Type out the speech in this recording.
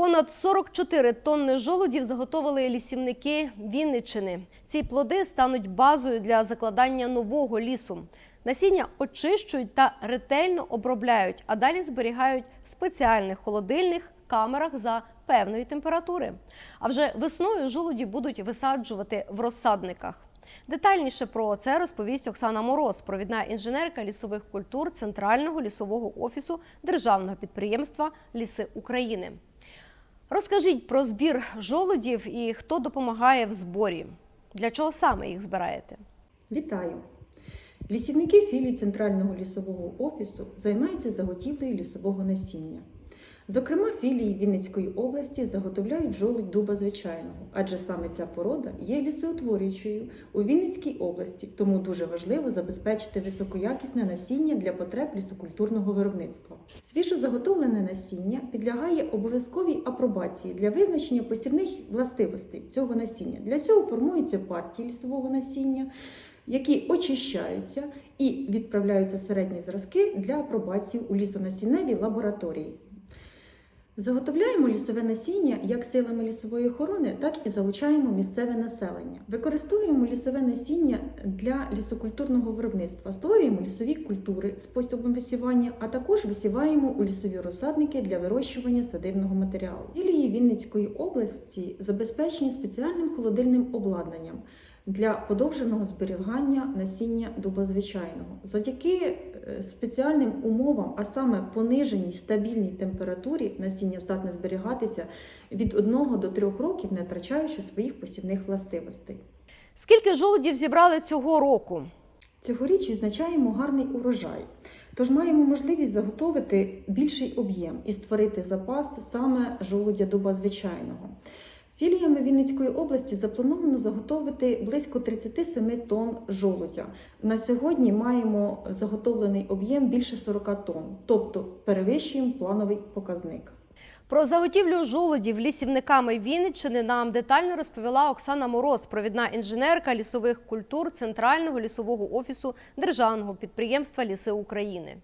Понад 44 тонни жолудів заготовили лісівники Вінниччини. Ці плоди стануть базою для закладання нового лісу. Насіння очищують та ретельно обробляють, а далі зберігають в спеціальних холодильних камерах за певної температури. А вже весною жолуді будуть висаджувати в розсадниках. Детальніше про це розповість Оксана Мороз, провідна інженерка лісових культур Центрального лісового офісу Державного підприємства Ліси України. Розкажіть про збір жолудів і хто допомагає в зборі. Для чого саме їх збираєте? Вітаю! Лісівники філії Центрального лісового офісу займаються заготівлею лісового насіння. Зокрема, філії Вінницької області заготовляють жолудь дуба звичайного, адже саме ця порода є лісоутворюючою у Вінницькій області, тому дуже важливо забезпечити високоякісне насіння для потреб лісокультурного виробництва. Свіжо заготовлене насіння підлягає обов'язковій апробації для визначення посівних властивостей цього насіння. Для цього формуються партії лісового насіння, які очищаються і відправляються середні зразки для апробації у лісонасінневій лабораторії. Заготовляємо лісове насіння як силами лісової охорони, так і залучаємо місцеве населення. Використовуємо лісове насіння для лісокультурного виробництва, створюємо лісові культури способом висівання, а також висіваємо у лісові розсадники для вирощування садибного матеріалу. Філії Вінницької області забезпечені спеціальним холодильним обладнанням для подовженого зберігання насіння дуба звичайного. Завдяки е, спеціальним умовам, а саме пониженій стабільній температурі, насіння здатне зберігатися від 1 до 3 років, не втрачаючи своїх посівних властивостей. Скільки жолудів зібрали цього року? Цьогоріч відзначаємо гарний урожай, тож маємо можливість заготовити більший об'єм і створити запас саме жолудя дуба звичайного. Філіями Вінницької області заплановано заготовити близько 37 тонн жолудя. На сьогодні маємо заготовлений об'єм більше 40 тонн, тобто перевищуємо плановий показник. Про заготівлю жолудів лісівниками Вінниччини нам детально розповіла Оксана Мороз, провідна інженерка лісових культур Центрального лісового офісу Державного підприємства Ліси України.